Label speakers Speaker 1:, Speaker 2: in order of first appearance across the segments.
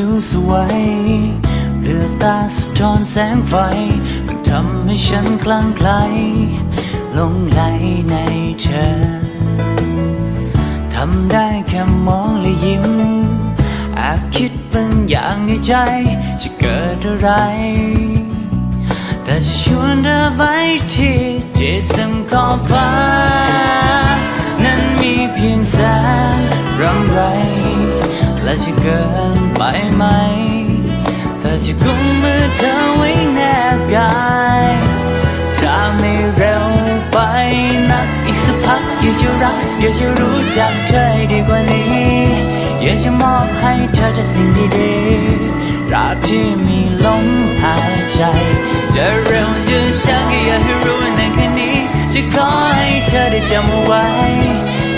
Speaker 1: ิวสวยเรือตาสะท้อนแสงไฟ มันทำให้ฉันคลางไคล้หลงไหลในเธอทำได้แค่มองและยิ้มแอบคิดบางอย่างในใจ จะเกิดอะไร แต่จะชวนเธอไปที่ที่สมขอบฟ้า นั้นมีเพียง จะเกินไปไหมแต่จะกุมมือเธอไว้แนบกายถ้าไม่เร็วไปนักอีกสักพักอยากจะรักอยากจะรู้จักเธอให้ดีกว่านี้อยากจะมอบให้เธอแต่สิ่งดีๆรักที่มีลมหายใจ จะเร็วจะช้าก็อยากให้รู้ในคืนนี้ จะขอให้เธอได้จำเอาไว้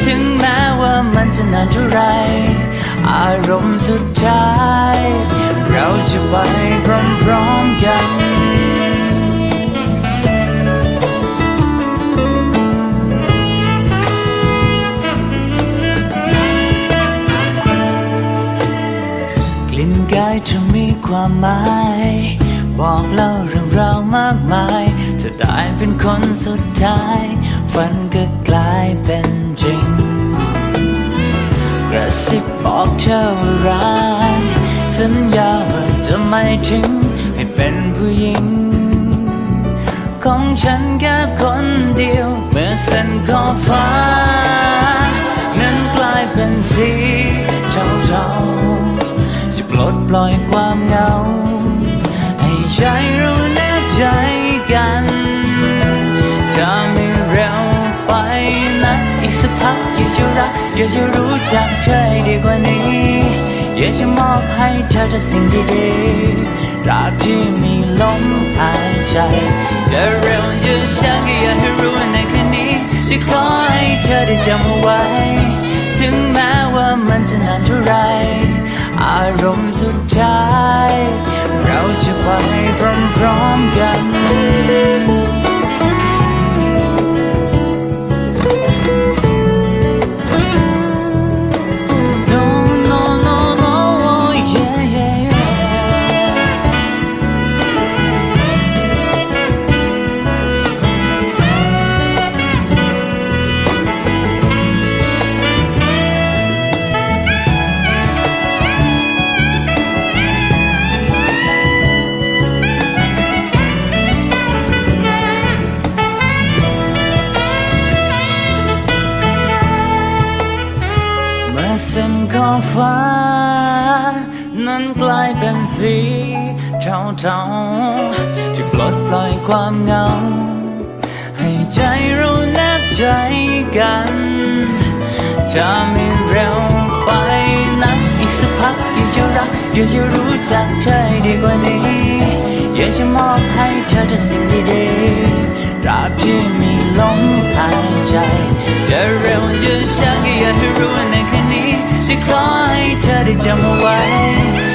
Speaker 1: ถึงแม้ว่ามันจะนานเท่าไร อารมณ์สุดท้าย เราจะไปพร้อมๆกัน กลิ่นกายเธอมีความหมาย บอกเล่าเรื่องราวมากมายเธอได้เป็นคนสุดท้าย ฝันก็กลายเป็นจริง กระซิบบอกเธอว่ารักสัญญาว่าจะไม่ทิ้งให้เป็นผู้หญิง ของฉันแค่คนเดียว เมื่อเส้นขอบฟ้า นั้นกลายเป็นสี อยากจะรู้จักเธอให้ดีกว่านี้ อยากจะมอบให้เธอแต่สิ่งดีๆรักที่มีลมหายใจจะเร็วจะช้าก็อยากให้รู้ในคืนนี้จะขอให้เธอได้จำเอาไว้ ถึงแม้ว่ามันจะนานเท่าไร อารมณ์สุดท้าย ฟ้า นั้นกลายเป็นสีเทาๆจะปลดปล่อยความเหงา ให้ใจเราแนบใจกันถ้าไม่เร็วไปนักอีกสักพักอยากจะรักอยากจะรู้จักเธอให้ดีกว่านี้ อยากจะมอบให้เธอแต่สิ่งดีๆรักที่มีลมหายใจ จะเร็วจะช้าก็อยากให้รู้ในคืนนี้จะขอ ให้